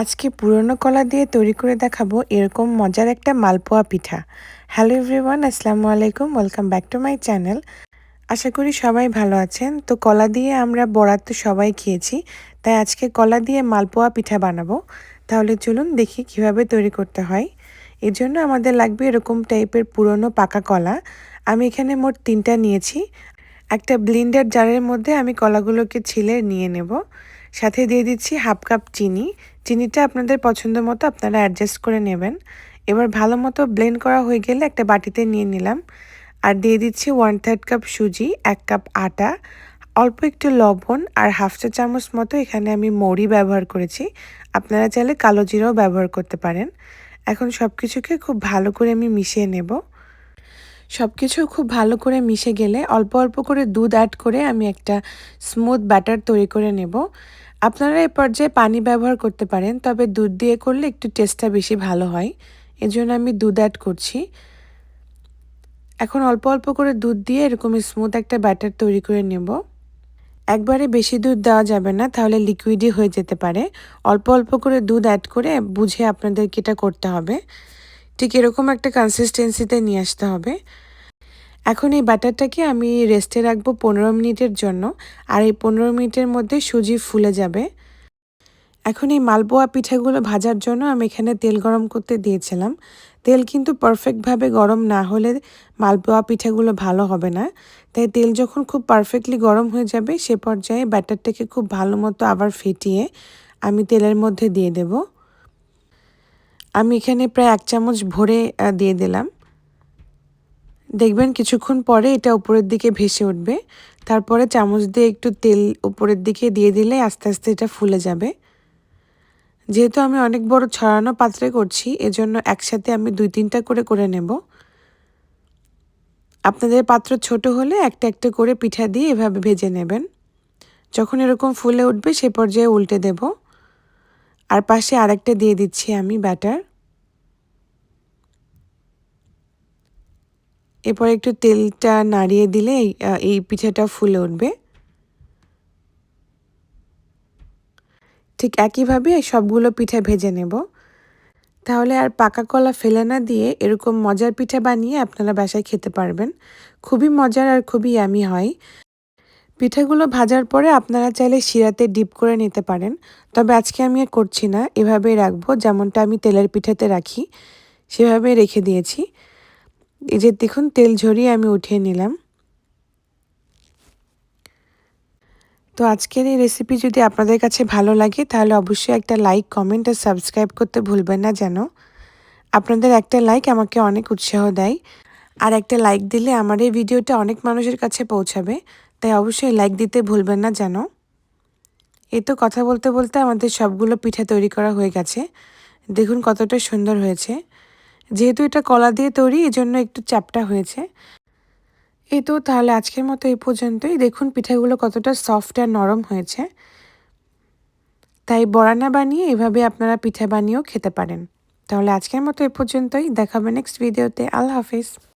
আজকে পুরনো কলা দিয়ে তৈরি করে দেখাবো এরকম মজার একটা মালপোয়া পিঠা। হ্যালো এভরিওয়ান আসসালামু আলাইকুম welcome back to my channel আশা করি সবাই ভালো আছেন। তো কলা দিয়ে আমরা বরাত তো সবাই খেয়েছি, তাই আজকে কলা দিয়ে মালপোয়া পিঠা বানাবো। তাহলে চলুন দেখি কীভাবে তৈরি করতে হয়। এর জন্য আমাদের লাগবে এরকম টাইপের পুরনো পাকা কলা। আমি এখানে মোট তিনটা নিয়েছি। একটা ব্লিন্ডার জারের মধ্যে আমি কলাগুলোকে ছিলে নিয়ে নেব। সাথে দিয়ে দিচ্ছি হাফ কাপ চিনি। চিনিটা আপনাদের পছন্দ মতো আপনারা অ্যাডজাস্ট করে নেবেন। এবার ভালো মতো ব্লেন্ড করা হয়ে গেলে একটা বাটিতে নিয়ে নিলাম। আর দিয়ে দিচ্ছি ওয়ান থার্ড কাপ সুজি, এক কাপ আটা, অল্প একটু লবণ আর হাফ চা চামচ মতো এখানে আমি মৌরি ব্যবহার করেছি। আপনারা চাইলে কালো জিরাও ব্যবহার করতে পারেন। এখন সব কিছুকে খুব ভালো করে আমি মিশিয়ে নেব। সব কিছু খুব ভালো করে মিশে গেলে অল্প অল্প করে দুধ অ্যাড করে আমি একটা স্মুথ ব্যাটার তৈরি করে নেব। আপনারা এ পর্যায়ে পানি ব্যবহার করতে পারেন, তবে দুধ দিয়ে করলে একটু টেস্টটা বেশি ভালো হয়। এজন্য আমি দুধ অ্যাড করছি। এখন অল্প অল্প করে দুধ দিয়ে এরকম স্মুথ একটা ব্যাটার তৈরি করে নেব। একবারে বেশি দুধ দেওয়া যাবে না, তাহলে লিকুইডই হয়ে যেতে পারে। অল্প অল্প করে দুধ অ্যাড করে বুঝে আপনাদেরকে এটা করতে হবে। ঠিক এরকম একটা কনসিস্টেন্সিতে নিয়ে আসতে হবে। এখন এই ব্যাটারটাকে আমি রেস্টে রাখব পনেরো মিনিটের জন্য। আর এই পনেরো মিনিটের মধ্যে সুজি ফুলে যাবে। এখন এই মালপোয়া পিঠাগুলো ভাজার জন্য আমি এখানে তেল গরম করতে দিয়েছিলাম। তেল কিন্তু পারফেক্টভাবে গরম না হলে মালপোয়া পিঠাগুলো ভালো হবে না। তাই তেল যখন খুব পারফেক্টলি গরম হয়ে যাবে, সে পর্যায়ে ব্যাটারটাকে খুব ভালো মতো আবার ফেটিয়ে আমি তেলের মধ্যে দিয়ে দেব। আমি এখানে প্রায় এক চামচ ভরে দিয়ে দিলাম। দেখবেন কিছুক্ষণ পরে এটা উপরের দিকে ভেসে উঠবে। তারপরে চামচ দিয়ে একটু তেল উপরের দিকে দিয়ে দিলে আস্তে আস্তে এটা ফুলে যাবে। যেহেতু আমি অনেক বড় ছড়ানো পাত্রে করছি, এজন্য একসাথে আমি দুই তিনটা করে করে নেব। আপনাদের পাত্র ছোট হলে একটা একটা করে পিঠা দিয়ে এভাবে ভেজে নেবেন। যখন এরকম ফুলে উঠবে সে পর্যায়ে উল্টে দেব। আর পাশে আরেকটা দিয়ে দিচ্ছি আমি ব্যাটার। এরপর একটু তেলটা নাড়িয়ে দিলে এই পিঠাটা ফুলে উঠবে। ঠিক একইভাবে সবগুলো পিঠা ভেজে নেব। তাহলে আর পাকা কলা ফেলে না দিয়ে এরকম মজার পিঠা বানিয়ে আপনারা বাসায় খেতে পারবেন। খুবই মজার আর খুবই ইয়ামি হয়। পিঠাগুলো ভাজার পরে আপনারা চাইলে শিরাতে ডিপ করে নিতে পারেন। তবে আজকে আমি করছি না। এভাবেই রাখব। যেমনটা আমি তেলের পিঠাতে রাখি সেভাবে রেখে দিয়েছি। এই যে দেখুন, তেল ঝরিয়ে আমি উঠিয়ে নিলাম। তো আজকের এই রেসিপি যদি আপনাদের কাছে ভালো লাগে, তাহলে অবশ্যই একটা লাইক কমেন্ট আর সাবস্ক্রাইব করতে ভুলবেন না যেন। আপনাদের একটা লাইক আমাকে অনেক উৎসাহ দেয়। আর একটা লাইক দিলে আমার এই ভিডিওটা অনেক মানুষের কাছে পৌঁছাবে। তাই অবশ্যই লাইক দিতে ভুলবেন না যেন। এ তো কথা বলতে বলতে আমাদের সবগুলো পিঠা তৈরি করা হয়ে গেছে। দেখুন কতটা সুন্দর হয়েছে। যেহেতু এটা কলা দিয়ে তৈরি এই জন্য একটু চ্যাপটা হয়েছে। এই তো তাহলে আজকের মতো এই পর্যন্তই। দেখুন পিঠাগুলো কতটা সফট আর নরম হয়েছে। তাই বড়ানা বানিয়ে এভাবে আপনারা পিঠা বানিয়েও খেতে পারেন। তাহলে আজকের মতো এ পর্যন্তই। দেখাবে নেক্সট ভিডিওতে আল্লাহ হাফিজ।